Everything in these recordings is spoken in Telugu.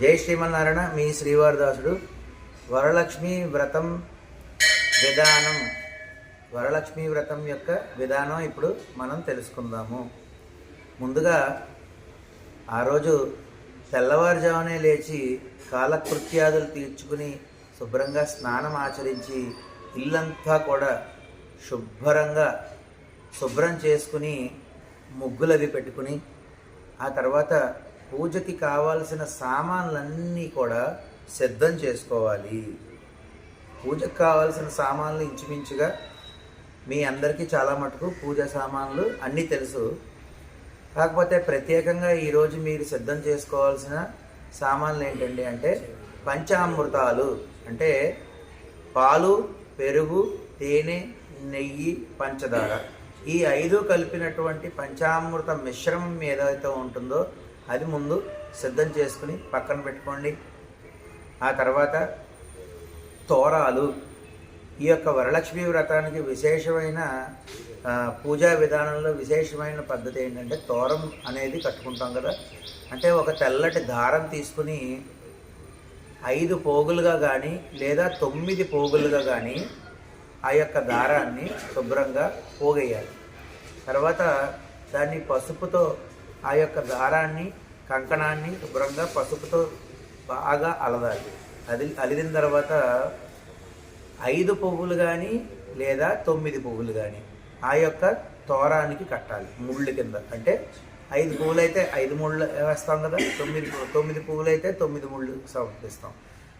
జై శ్రీమన్నారాయణ మీ శ్రీవారదాసుడు. వరలక్ష్మి వ్రతం విధానం. వరలక్ష్మి వ్రతం యొక్క విధానం ఇప్పుడు మనం తెలుసుకుందాము. ముందుగా ఆ రోజు తెల్లవారుజామునే లేచి కాలకృత్యాదులు తీర్చుకుని శుభ్రంగా స్నానం ఆచరించి ఇల్లంతా కూడా శుభ్రంగా శుభ్రం చేసుకుని ముగ్గులవి పెట్టుకుని ఆ తర్వాత పూజకి కావాల్సిన సామాన్లన్నీ కూడా సిద్ధం చేసుకోవాలి. పూజకు కావాల్సిన సామాన్లు ఇంచుమించుగా మీ అందరికీ చాలా మటుకు పూజ సామాన్లు అన్నీ తెలుసు. కాకపోతే ప్రత్యేకంగా ఈరోజు మీరు సిద్ధం చేసుకోవాల్సిన సామాన్లు ఏంటండి అంటే పంచామృతాలు. అంటే పాలు పెరుగు తేనె నెయ్యి పంచదార. ఈ ఐదు కలిపినటువంటి పంచామృత మిశ్రమం ఏదైతే ఉంటుందో అది ముందు సిద్ధం చేసుకుని పక్కన పెట్టుకోండి. ఆ తర్వాత తోరాలు ఈ యొక్క వరలక్ష్మి వ్రతానికి విశేషమైన పూజా విధానంలో విశేషమైన పద్ధతి ఏంటంటే తోరం అనేది కట్టుకుంటాం కదా. అంటే ఒక తెల్లటి దారం తీసుకుని ఐదు పోగులుగా కానీ లేదా తొమ్మిది పోగులుగా కానీ ఆ యొక్క దారాన్ని శుభ్రంగా పోగేయాలి. తర్వాత దాన్ని పసుపుతో ఆ యొక్క దారాన్ని కంకణాన్ని శుభ్రంగా పసుపుతో బాగా అలదాలి. అది అలిదిన తర్వాత ఐదు పువ్వులు కానీ లేదా తొమ్మిది పువ్వులు కానీ ఆ యొక్క తోరానికి కట్టాలి ముళ్ళు కింద. అంటే ఐదు పువ్వులు అయితే ఐదు ముళ్ళు వేస్తాం కదా తొమ్మిది తొమ్మిది పువ్వులు అయితే తొమ్మిది ముళ్ళు సమర్పిస్తాం.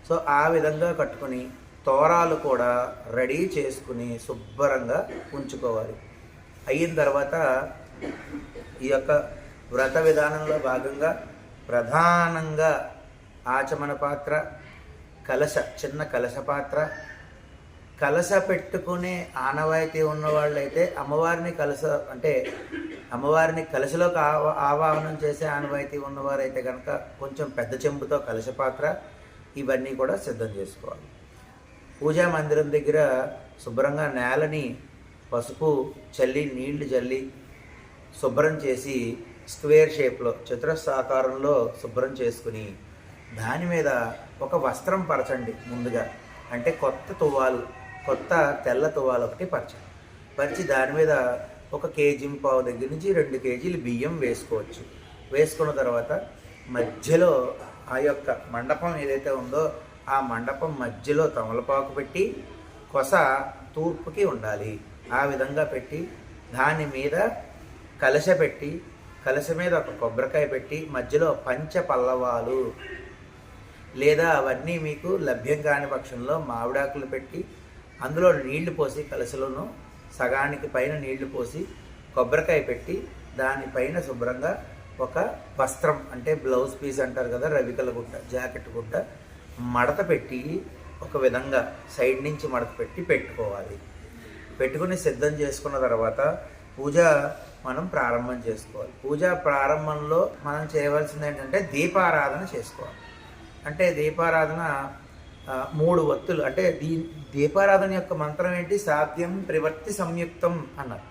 సో ఆ విధంగా కట్టుకొని తోరాలు కూడా రెడీ చేసుకుని శుభ్రంగా ఉంచుకోవాలి. అయిన తర్వాత ఈ యొక్క వ్రత విధానంలో భాగంగా ప్రధానంగా ఆచమన పాత్ర కలశ చిన్న కలశ పాత్ర. కలశ పెట్టుకునే ఆనవాయితీ ఉన్నవాళ్ళైతే అమ్మవారిని కలశ అంటే అమ్మవారిని కలశలోకి ఆవా ఆవాహనం చేసే ఆనవాయితీ ఉన్నవారైతే కనుక కొంచెం పెద్ద చెంబుతో కలశ పాత్ర ఇవన్నీ కూడా సిద్ధం చేసుకోవాలి. పూజా మందిరం దగ్గర శుభ్రంగా నేలని పసుపు చల్లి నీళ్ళు చల్లి శుభ్రం చేసి స్క్వేర్ షేప్లో చతురస్రాకారంలో శుభ్రం చేసుకుని దాని మీద ఒక వస్త్రం పరచండి ముందుగా. అంటే కొత్త తువ్వాలు కొత్త తెల్ల తువ్వాలు ఒకటి పరచండి. పరిచి దాని మీద ఒక కేజీ పావు దగ్గర నుంచి రెండు కేజీలు బియ్యం వేసుకోవచ్చు. వేసుకున్న తర్వాత మధ్యలో ఆ యొక్క మండపం ఏదైతే ఉందో ఆ మండపం మధ్యలో తమలపాకు పెట్టి కొస తూర్పుకి ఉండాలి. ఆ విధంగా పెట్టి దాని మీద కలశ పెట్టి కలశ మీద ఒక కొబ్బరికాయ పెట్టి మధ్యలో పంచ పల్లవాలు లేదా అవన్నీ మీకు లభ్యం కాని పక్షంలో మామిడాకులు పెట్టి అందులో నీళ్ళు పోసి కలశలోను సగానికి పైన నీళ్ళు పోసి కొబ్బరికాయ పెట్టి దానిపైన శుభ్రంగా ఒక వస్త్రం అంటే బ్లౌజ్ పీస్ అంటారు కదా రవికల గుట్ట జాకెట్ గుట్ట మడత పెట్టి ఒక విధంగా సైడ్ నుంచి మడత పెట్టి పెట్టుకోవాలి. పెట్టుకుని సిద్ధం చేసుకున్న తర్వాత పూజ మనం ప్రారంభం చేసుకోవాలి. పూజ ప్రారంభంలో మనం చేయవలసింది ఏంటంటే దీపారాధన చేసుకోవాలి. అంటే దీపారాధన మూడు వత్తులు. అంటే దీ దీపారాధన యొక్క మంత్రం ఏంటి? సాధ్యం ప్రవర్తి సంయుక్తం అన్నారు.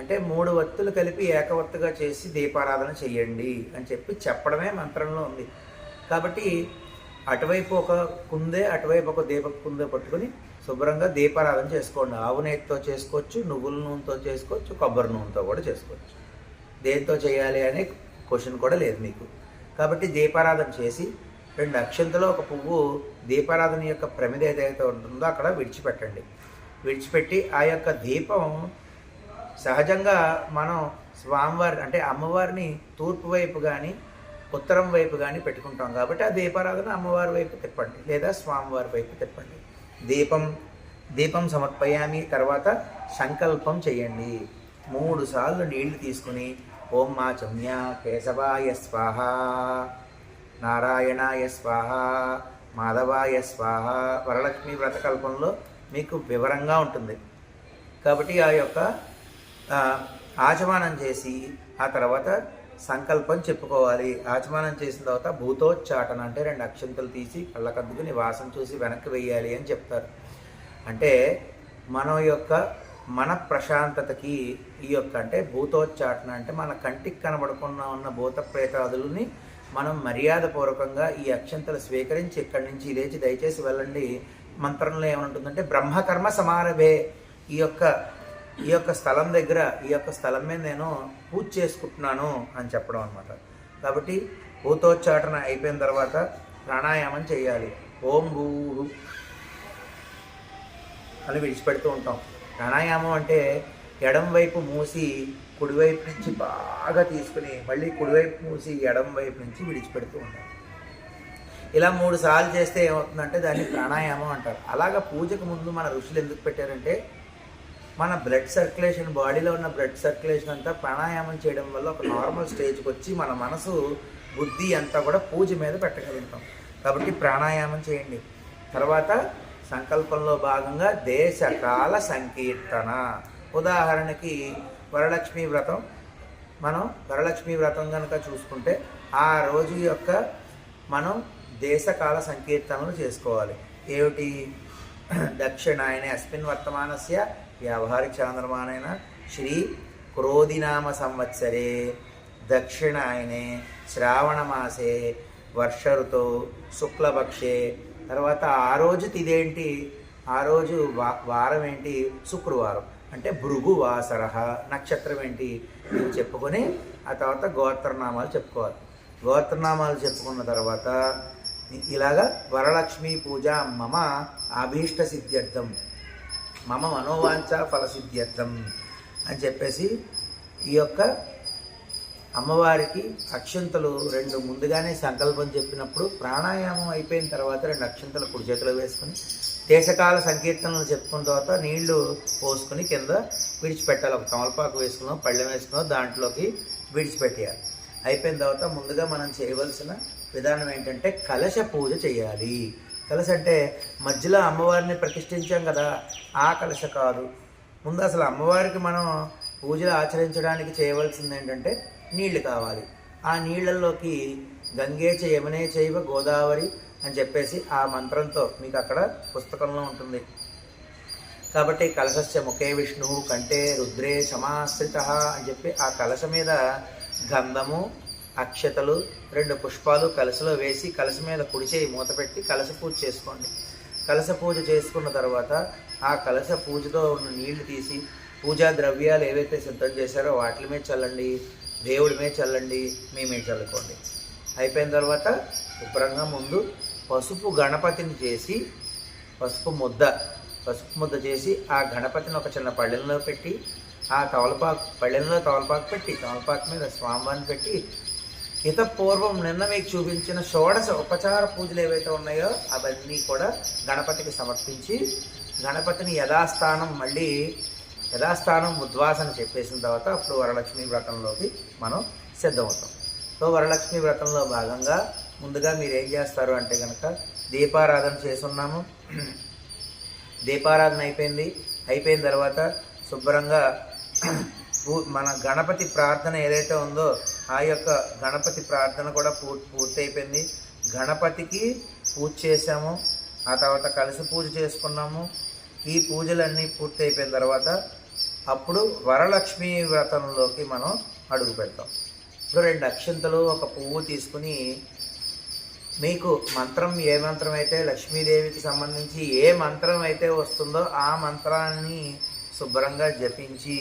అంటే మూడు వత్తులు కలిపి ఏకవత్తుగా చేసి దీపారాధన చెయ్యండి అని చెప్పి చెప్పడమే మంత్రంలో ఉంది. కాబట్టి అటువైపు ఒక కుందే అటువైపు ఒక దీప కుందే పట్టుకొని శుభ్రంగా దీపారాధన చేసుకోండి. ఆవు నెయ్యితో చేసుకోవచ్చు నువ్వుల నూనెతో చేసుకోవచ్చు కొబ్బరి నూనెతో కూడా చేసుకోవచ్చు. దేంతో చేయాలి అనే క్వశ్చన్ కూడా లేదు మీకు. కాబట్టి దీపారాధన చేసి రెండు అక్షంతలో ఒక పువ్వు దీపారాధన యొక్క ప్రమిద ఏదైతే ఉంటుందో అక్కడ విడిచిపెట్టండి. విడిచిపెట్టి ఆ యొక్క దీపం సహజంగా మనం స్వామివారి అంటే అమ్మవారిని తూర్పు వైపు కానీ ఉత్తరం వైపు కానీ పెట్టుకుంటాం. కాబట్టి ఆ దీపారాధన అమ్మవారి వైపు తిప్పండి లేదా స్వామివారి వైపు తిప్పండి. దీపం దీపం సమర్పయామి తర్వాత సంకల్పం చేయండి. మూడు సార్లు నీళ్ళు తీసుకుని ఓం మా చమ్య కేశవాయ స్వాహ నారాయణాయ స్వాహ మాధవాయ స్వాహ వరలక్ష్మి వ్రతకల్పంలో మీకు వివరంగా ఉంటుంది. కాబట్టి ఆ యొక్క ఆ, ఆచమానం చేసి ఆ తర్వాత సంకల్పం చెప్పుకోవాలి. ఆచమానం చేసిన తర్వాత భూతోచ్చాటన అంటే రెండు అక్షంతలు తీసి కళ్ళకద్దుకుని వాసన చూసి వెనక్కి వెయ్యాలి అని చెప్తారు. అంటే మన యొక్క మన ప్రశాంతతకి ఈ యొక్క అంటే భూతోచ్చాటన అంటే మన కంటికి కనబడకుండా ఉన్న భూత ప్రేతాదులని మనం మర్యాదపూర్వకంగా ఈ అక్షంతలు స్వీకరించి ఇక్కడి నుంచి లేచి దయచేసి వెళ్ళండి. మంత్రంలో ఏమంటుందంటే బ్రహ్మకర్మ సమారభే. ఈ యొక్క ఈ యొక్క స్థలం దగ్గర ఈ యొక్క స్థలం మీద నేను పూజ చేసుకుంటున్నాను అని చెప్పడం అనమాట కాబట్టి భూతోచ్చాటన అయిపోయిన తర్వాత ప్రాణాయామం చేయాలి. ఓం భూ అని విడిచిపెడుతూ ఉంటాం. ప్రాణాయామం అంటే ఎడం వైపు మూసి కుడివైపు నుంచి బాగా తీసుకుని మళ్ళీ కుడివైపు మూసి ఎడం వైపు నుంచి విడిచిపెడుతూ ఉంటాం. ఇలా మూడు సార్లు చేస్తే ఏమవుతుందంటే దాన్ని ప్రాణాయామం అంటారు. అలాగా పూజకు ముందు మన ఋషులు ఎందుకు పెట్టారంటే మన బ్లడ్ సర్క్యులేషన్ బాడీలో ఉన్న బ్లడ్ సర్క్యులేషన్ అంతా ప్రాణాయామం చేయడం వల్ల ఒక నార్మల్ స్టేజ్కి వచ్చి మన మనసు బుద్ధి అంతా కూడా పూజ మీద పెట్టగలుగుతాం. కాబట్టి ప్రాణాయామం చేయండి. తర్వాత సంకల్పంలో భాగంగా దేశకాల సంకీర్తన. ఉదాహరణకి వరలక్ష్మి వ్రతం. మనం వరలక్ష్మి వ్రతం కనుక చూసుకుంటే ఆ రోజు యొక్క మనం దేశకాల సంకీర్తనలు చేసుకోవాలి. ఏమిటి? దక్షిణాయనే అస్మిన్ వర్తమానస్య వ్యావహారిక చాంద్రమానైన శ్రీ క్రోధినామ సంవత్సరే దక్షిణాయనే శ్రావణమాసే వర్ష ఋతు శుక్లపక్షే తర్వాత ఆ రోజు తిదేంటి? ఆ రోజు వా వారం ఏంటి శుక్రవారం. అంటే భృగు వాసర నక్షత్రం ఏంటి ఇవి చెప్పుకొని ఆ తర్వాత గోత్రనామాలు చెప్పుకోవాలి. గోత్రనామాలు చెప్పుకున్న తర్వాత ఇలాగా వరలక్ష్మి పూజ మమ అభీష్ట సిద్ధ్యర్థం మమ మనోవాంఛ ఫలసిద్ధ్యర్థం అని చెప్పేసి ఈ యొక్క అమ్మవారికి అక్షంతలు రెండు ముందుగానే సంకల్పం చెప్పినప్పుడు ప్రాణాయామం అయిపోయిన తర్వాత రెండు అక్షంతలు కుడి చేతిలో వేసుకుని దేశకాల సంకీర్తనలు చెప్పుకున్న తర్వాత నీళ్ళు పోసుకుని కింద విడిచిపెట్టాలి. ఒక తమలపాకు వేసుకున్నాం పళ్ళెం వేసుకున్నాం దాంట్లోకి విడిచిపెట్టేయాలి. అయిపోయిన తర్వాత ముందుగా మనం చేయవలసిన విధానం ఏంటంటే కలశ పూజ చేయాలి. కలశ అంటే మధ్యలో అమ్మవారిని ప్రతిష్ఠించాం కదా ఆ కలశ కాదు. ముందు అసలు అమ్మవారికి మనం పూజలు ఆచరించడానికి చేయవలసింది ఏంటంటే నీళ్ళు కావాలి. ఆ నీళ్ళల్లోకి గంగే యమునే చేయవ గోదావరి అని చెప్పేసి ఆ మంత్రంతో మీకు అక్కడ పుస్తకంలో ఉంటుంది. కాబట్టి కలశస్య ముఖే విష్ణువు కంటే రుద్రే సమాశ్రిత అని చెప్పి ఆ కలశ మీద గంధము అక్షతలు రెండు పుష్పాలు కలశలో వేసి కలశ మీద కుడిచేయి మూత పెట్టి కలశ పూజ చేసుకోండి. కలశ పూజ చేసుకున్న తర్వాత ఆ కలశ పూజతో ఉన్న నీళ్ళు తీసి పూజా ద్రవ్యాలు ఏవైతే సిద్ధం చేశారో వాటి మీద చల్లండి దేవుడి మీద చల్లండి మీ మీద చల్లుకోండి. అయిపోయిన తర్వాత శుభ్రంగా ముందు పసుపు గణపతిని చేసి పసుపు ముద్ద పసుపు ముద్ద చేసి ఆ గణపతిని ఒక చిన్న పళ్ళెంలో పెట్టి ఆ తవలపాకు పళ్ళెంలో తవలపాకు పెట్టి తవలపాకు మీద స్వామివారిని పెట్టి పూర్వం నిన్న మీకు చూపించిన షోడశ ఉపచార పూజలు ఏవైతే ఉన్నాయో అవన్నీ కూడా గణపతికి సమర్పించి గణపతిని యథాస్థానం మళ్ళీ యథాస్థానం ఉద్వాసన చెప్పేసిన తర్వాత అప్పుడు వరలక్ష్మి వ్రతంలోకి మనం సిద్ధమవుతాం. సో వరలక్ష్మి వ్రతంలో భాగంగా ముందుగా మీరు ఏం చేస్తారు అంటే కనుక దీపారాధన చేసున్నాము. దీపారాధన అయిపోయింది. అయిపోయిన తర్వాత శుభ్రంగా మన గణపతి ప్రార్థన ఏదైతే ఉందో ఆ యొక్క గణపతి ప్రార్థన కూడా పూర్తి పూర్తయిపోయింది. గణపతికి పూజ చేసాము ఆ తర్వాత కలిసి పూజ చేసుకున్నాము. ఈ పూజలన్నీ పూర్తి అయిపోయిన తర్వాత అప్పుడు వరలక్ష్మి వ్రతంలోకి మనం అడుగు పెడతాం. ఇప్పుడు రెండు అక్షంతలు ఒక పువ్వు తీసుకుని మీకు మంత్రం ఏ మంత్రం అయితే లక్ష్మీదేవికి సంబంధించి ఏ మంత్రం అయితే వస్తుందో ఆ మంత్రాన్ని శుభ్రంగా జపించి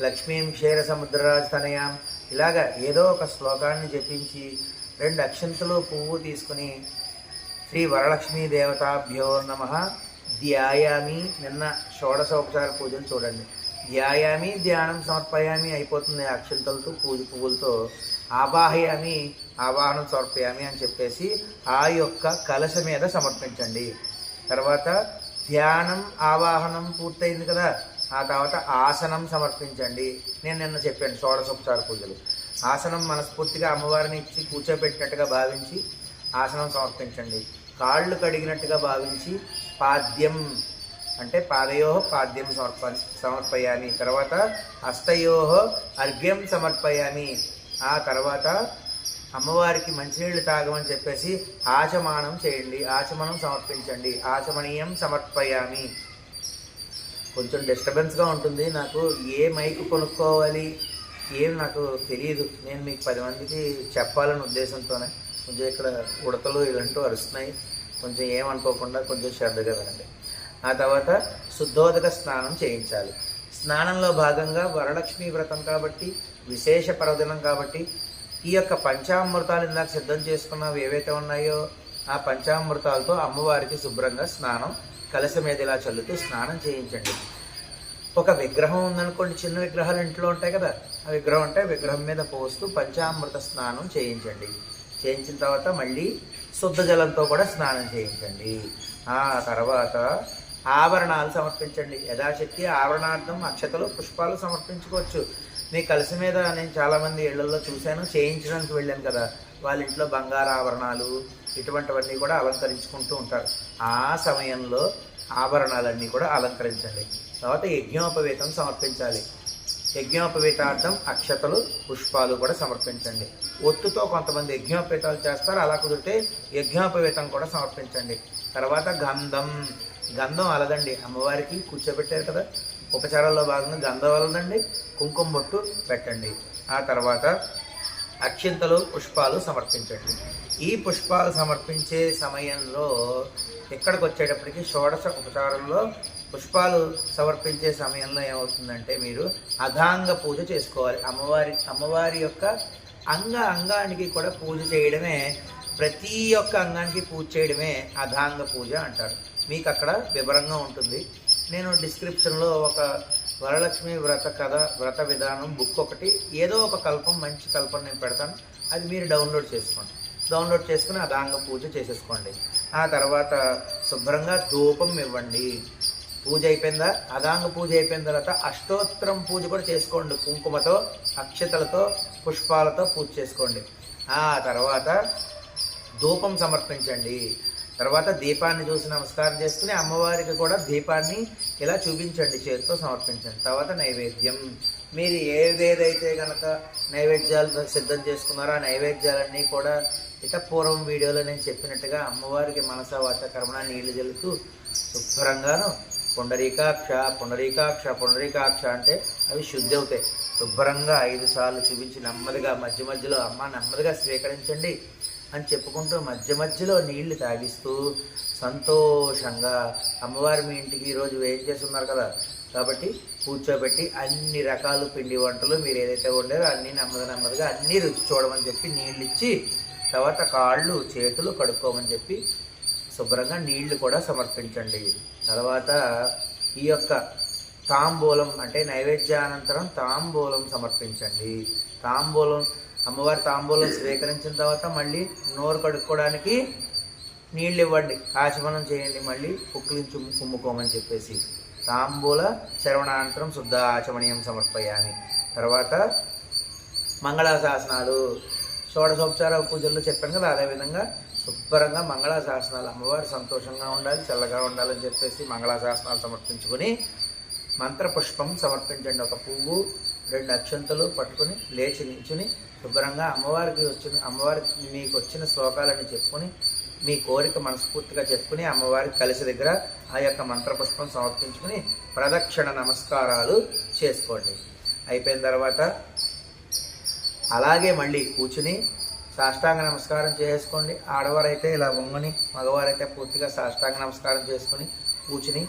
లక్ష్మీం క్షీర సముద్రరాజతనయాం ఇలాగా ఏదో ఒక శ్లోకాన్ని జపించి రెండు అక్షంతలు పువ్వు తీసుకుని శ్రీ వరలక్ష్మీ దేవతాభ్యో నమ. ధ్యాయామి. నిన్న షోడశోపచార పూజలు చూడండి. ధ్యాయామి ధ్యానం సమర్పయామి అయిపోతుంది అక్షంతలతో పూజ పువ్వులతో. ఆవాహయామి ఆవాహనం సమర్పయామి అని చెప్పేసి ఆ యొక్క కలశ మీద సమర్పించండి. తర్వాత ధ్యానం ఆవాహనం పూర్తయింది కదా. ఆ తర్వాత ఆసనం సమర్పించండి. నేను నిన్న చెప్పాను షోడశోపచార పూజలు. ఆసనం మనస్ఫూర్తిగా అమ్మవారిని ఇచ్చి కూర్చోబెట్టినట్టుగా భావించి ఆసనం సమర్పించండి. కాళ్ళు కడిగినట్టుగా భావించి పాద్యం అంటే పాదయో పాద్యం సమర్ప సమర్పయామి. తర్వాత హస్తయో అర్ఘ్యం సమర్పయామి. ఆ తర్వాత అమ్మవారికి మంచినీళ్ళు తాగమని చెప్పేసి ఆచమానం చేయండి. ఆచమనం సమర్పించండి. ఆచమనీయం సమర్పయామి. కొంచెం డిస్టర్బెన్స్గా ఉంటుంది. నాకు ఏ మైక్ కొనుక్కోవాలి? ఏం నాకు తెలియదు నేను మీకు పది మందికి చెప్పాలనే ఉద్దేశంతోనే కొంచెం ఇక్కడ ఉడతలు ఇలాంటివి అరుస్తున్నాయి. కొంచెం ఏమనుకోకుండా కొంచెం శ్రద్ధగా వినండి. ఆ తర్వాత శుద్ధోదక స్నానం చేయించాలి. స్నానంలో భాగంగా వరలక్ష్మి వ్రతం కాబట్టి విశేష పర్వదినం కాబట్టి ఈ యొక్క పంచామృతాలు ఇందాక సిద్ధం చేసుకున్నవి ఏవైతే ఉన్నాయో ఆ పంచామృతాలతో అమ్మవారికి శుభ్రంగా స్నానం కలశ మీద ఇలా చల్లుతూ స్నానం చేయించండి. ఒక విగ్రహం ఉందనుకోండి చిన్న విగ్రహాలు ఇంట్లో ఉంటాయి కదా ఆ విగ్రహం అంటే విగ్రహం మీద పోస్తూ పంచామృత స్నానం చేయించండి. చేయించిన తర్వాత మళ్ళీ శుద్ధ జలంతో కూడా స్నానం చేయించండి. ఆ తర్వాత ఆభరణాలు సమర్పించండి. యథాశక్తి ఆభరణార్థం అక్షతలు పుష్పాలు సమర్పించుకోవచ్చు. నీ కలిసి మీద నేను చాలామంది ఇళ్ళలో చూశాను. చేయించడానికి వెళ్ళాను కదా. వాళ్ళ ఇంట్లో బంగారు ఆభరణాలు ఇటువంటివన్నీ కూడా అలంకరించుకుంటూ ఉంటారు. ఆ సమయంలో ఆభరణాలన్నీ కూడా అలంకరించండి తర్వాత యజ్ఞోపవేతం సమర్పించాలి. యజ్ఞోపవేతార్థం అక్షతలు పుష్పాలు కూడా సమర్పించండి. ఒత్తుతో కొంతమంది యజ్ఞోపవేతాలు చేస్తారు. అలా కుదిరితే యజ్ఞోపవేతం కూడా సమర్పించండి. తర్వాత గంధం. గంధం అలదండి. అమ్మవారికి కూర్చోబెట్టారు కదా. ఉపచారాల్లో భాగంగా గంధం అలదండి. కుంకుమ బొట్టు పెట్టండి. ఆ తర్వాత అక్షింతలు పుష్పాలు సమర్పించండి. ఈ పుష్పాలు సమర్పించే సమయంలో ఇక్కడికి వచ్చేటప్పటికి షోడశ ఉపచారంలో పుష్పాలు సమర్పించే సమయంలో ఏమవుతుందంటే మీరు అధాంగ పూజ చేసుకోవాలి. అమ్మవారి అమ్మవారి యొక్క అంగ అంగానికి కూడా పూజ చేయడమే ప్రతి ఒక్క అంగానికి పూజ చేయడమే అధాంగ పూజ అంటారు. మీకు అక్కడ వివరంగా ఉంటుంది. నేను డిస్క్రిప్షన్లో ఒక వరలక్ష్మి వ్రత కథ వ్రత విధానం బుక్ ఒకటి ఏదో ఒక కల్పం మంచి కల్పం నేను పెడతాను. అది మీరు డౌన్లోడ్ చేసుకోండి. డౌన్లోడ్ చేసుకుని అదాంగ పూజ చేసేసుకోండి. ఆ తర్వాత శుభ్రంగా ధూపం ఇవ్వండి. పూజ అయిపోయిందా? అదాంగ పూజ అయిపోయిన తర్వాత అష్టోత్తరం పూజ కూడా చేసుకోండి. కుంకుమతో అక్షతలతో పుష్పాలతో పూజ చేసుకోండి. ఆ తర్వాత ధూపం సమర్పించండి. తర్వాత దీపాన్ని చూసి నమస్కారం చేసుకుని అమ్మవారికి కూడా దీపాన్ని ఇలా చూపించండి చేతితో సమర్పించండి. తర్వాత నైవేద్యం. మీరు ఏదేదైతే కనుక నైవేద్యాలు సిద్ధం చేసుకున్నారో ఆ నైవేద్యాలన్నీ కూడా ఇక పూర్వం వీడియోలో నేను చెప్పినట్టుగా అమ్మవారికి మనస వాచ కర్మణ నీళ్ళు జల్లుతూ శుభ్రంగాను పుండరీకాక్ష పుండరీకాక్ష పుండరీకాక్ష అంటే అవి శుద్ధి అవుతాయి. శుభ్రంగా ఐదు సార్లు చూపించి నెమ్మదిగా మధ్య మధ్యలో అమ్మ నెమ్మదిగా స్వీకరించండి. అని చెప్పుకుంటూ మధ్య మధ్యలో నీళ్ళు తాగిస్తూ సంతోషంగా అమ్మవారి మీ ఇంటికి ఈరోజు వేయం చేస్తున్నారు కదా? కాబట్టి కూర్చోబెట్టి అన్ని రకాల పిండి వంటలు మీరు ఏదైతే వండారో అన్ని నెమ్మది నెమ్మదిగా అన్నీ రుచి చూడమని చెప్పి నీళ్ళు ఇచ్చి తర్వాత కాళ్ళు చేతులు కడుక్కోమని చెప్పి శుభ్రంగా నీళ్ళు కూడా సమర్పించండి. తర్వాత ఈ యొక్క తాంబూలం అంటే నైవేద్యానంతరం తాంబూలం సమర్పించండి. తాంబూలం అమ్మవారి తాంబూలం స్వీకరించిన తర్వాత మళ్ళీ నోరు కడుక్కోవడానికి నీళ్ళు ఇవ్వండి. ఆచమనం చేయండి మళ్ళీ పుక్కిలించు కుమ్ముకోమని చెప్పేసి. తాంబూల శ్రవణానంతరం శుద్ధ ఆచమనీయం సమర్పయామి. తర్వాత మంగళాశాసనాలు షోడశోపచార పూజల్లో చెప్పాను కదా అదేవిధంగా శుభ్రంగా మంగళాశాసనాలు. అమ్మవారు సంతోషంగా ఉండాలి చల్లగా ఉండాలని చెప్పేసి మంగళాశాసనాలు సమర్పించుకొని మంత్రపుష్పం సమర్పించండి. ఒక పువ్వు రెండు అక్షంతలు పట్టుకొని లేచి నించుని శుభ్రంగా అమ్మవారికి వచ్చిన అమ్మవారికి మీకు వచ్చిన శ్లోకాలని చెప్పుకొని మీ కోరిక మనస్ఫూర్తిగా చెప్పుకుని అమ్మవారికి కలిసి దగ్గర ఆ యొక్క మంత్రపుష్పం సమర్పించుకుని ప్రదక్షిణ నమస్కారాలు చేసుకోండి. అయిపోయిన తర్వాత అలాగే మళ్ళీ కూర్చుని సాష్టాంగ నమస్కారం చేసుకోండి. ఆడవారైతే ఇలా వంగుని మగవారైతే పూర్తిగా సాష్టాంగ నమస్కారం చేసుకుని కూర్చుని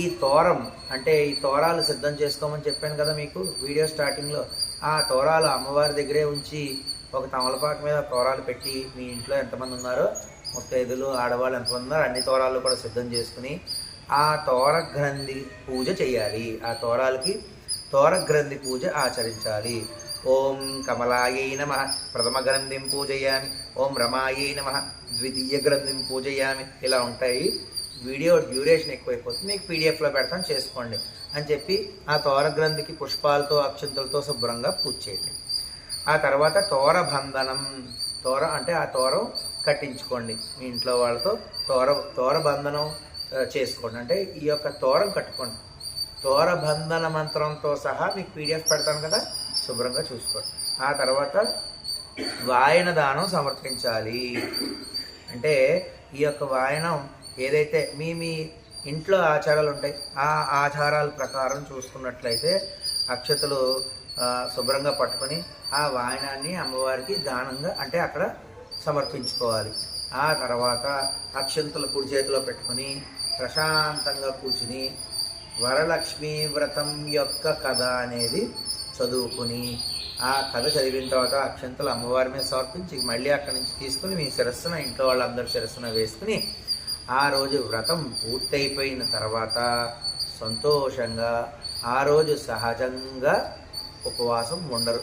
ఈ తోరం అంటే ఈ తోరాలు సిద్ధం చేసుకోమని చెప్పాను కదా మీకు వీడియో స్టార్టింగ్లో. ఆ తోరాలు అమ్మవారి దగ్గరే ఉంచి ఒక తమలపాకు మీద తోరాలు పెట్టి మీ ఇంట్లో ఎంతమంది ఉన్నారో ముత్తైదులు ఆడవాళ్ళు ఎంతమంది ఉన్నారో అన్ని తోరాలు కూడా సిద్ధం చేసుకుని ఆ తోర గ్రంథి పూజ చేయాలి. ఆ తోరాలకి తోర గ్రంథి పూజ ఆచరించాలి. ఓం కమలాయై నమ ప్రథమ గ్రంథిం పూజయామి ఓం రమాయై నమ ద్వితీయ గ్రంథిం పూజయామి ఇలా ఉంటాయి వీడియో డ్యూరేషన్ ఎక్కువైపోతుంది మీకు పీడిఎఫ్లో పెడతాను చేసుకోండి అని చెప్పి ఆ తోర గ్రంథికి పుష్పాలతో అక్షంతలతో శుభ్రంగా పూజ చేయండి. ఆ తర్వాత తోర బంధనం తోర అంటే ఆ తోరం కట్టించుకోండి మీ ఇంట్లో వాళ్ళతో తోర తోర బంధనం చేసుకోండి. అంటే ఈ యొక్క తోరం కట్టుకోండి. తోర బంధన మంత్రంతో సహా మీకు పీడిఎఫ్ పెడతాను కదా శుభ్రంగా చూసుకోండి. ఆ తర్వాత వాయన దానం సమర్పించాలి. అంటే ఈ యొక్క వాయనం ఏదైతే మీ మీ ఇంట్లో ఆచారాలు ఉంటాయి ఆ ఆచారాల ప్రకారం చూసుకున్నట్లయితే అక్షతలు శుభ్రంగా పట్టుకొని ఆ వాయనాన్ని అమ్మవారికి దానంగా అంటే అక్కడ సమర్పించుకోవాలి. ఆ తర్వాత అక్షంతలు కుడి చేతిలో పెట్టుకొని ప్రశాంతంగా కూర్చుని వరలక్ష్మి వ్రతం యొక్క కథ అనేది చదువుకుని ఆ కథ చదివిన తర్వాత అక్షంతలు అమ్మవారి మీద సమర్పించి మళ్ళీ అక్కడి నుంచి తీసుకుని మీ శిరస్సున ఇంట్లో వాళ్ళందరి శిరస్సున వేసుకుని ఆ రోజు వ్రతం పూర్తయిపోయిన తర్వాత సంతోషంగా ఆ రోజు సహజంగా ఉపవాసం ఉండరు.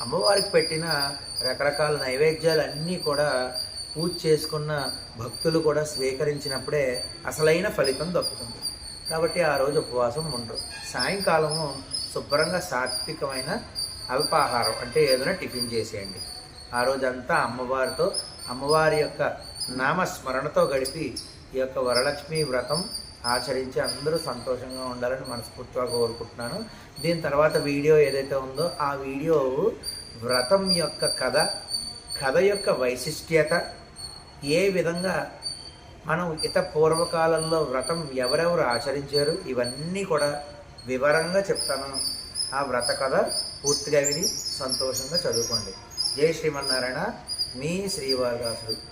అమ్మవారికి పెట్టిన రకరకాల నైవేద్యాలు అన్నీ కూడా పూజ చేసుకున్న భక్తులు కూడా స్వీకరించినప్పుడే అసలైన ఫలితం దక్కుతుంది. కాబట్టి ఆ రోజు ఉపవాసం ఉండరు. సాయంకాలము శుభ్రంగా సాత్వికమైన అల్పాహారం అంటే ఏదైనా టిఫిన్ చేసేయండి. ఆ రోజంతా అమ్మవారితో అమ్మవారి యొక్క నామస్మరణతో గడిపి ఈ యొక్క వరలక్ష్మి వ్రతం ఆచరించి అందరూ సంతోషంగా ఉండాలని మనస్ఫూర్తిగా కోరుకుంటున్నాను. దీని తర్వాత వీడియో ఏదైతే ఉందో ఆ వీడియో వ్రతం యొక్క కథ కథ యొక్క వైశిష్ట్యత ఏ విధంగా మనం ఇత పూర్వకాలంలో వ్రతం ఎవరెవరు ఆచరించారు ఇవన్నీ కూడా వివరంగా చెప్తాను. ఆ వ్రత కథ పూర్తిగా విని సంతోషంగా చదువుకోండి. జై శ్రీమన్నారాయణ. మీ శ్రీవారదాసుడు